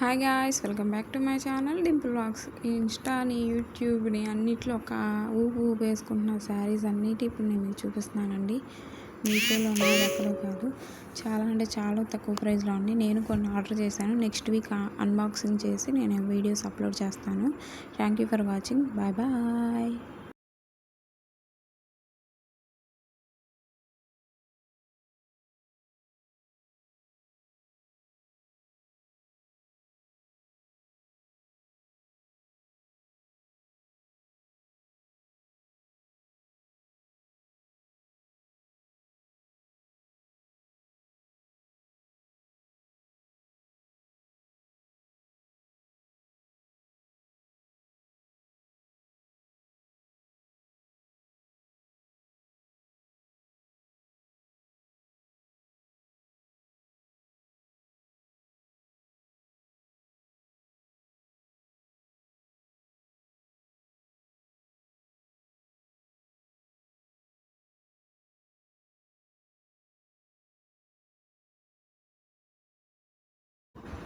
Hi guys welcome back to my channel Dimple Box ఇన్స్టాని యూట్యూబ్ని అన్నిట్లో ఒక ఊపు ఊపు వేసుకుంటున్న శారీస్ అన్నిటి ఇప్పుడు నేను మీకు చూపిస్తున్నానండి. మీషోలో ఉన్నది ఎక్కడో కాదు. చాలా అంటే చాలా తక్కువ ప్రైస్లో ఉంది నేను కొన్ని ఆర్డర్ చేశాను. నెక్స్ట్ వీక్ అన్బాక్సింగ్ చేసి నేను వీడియోస్ అప్లోడ్ చేస్తాను. Thank you for watching bye bye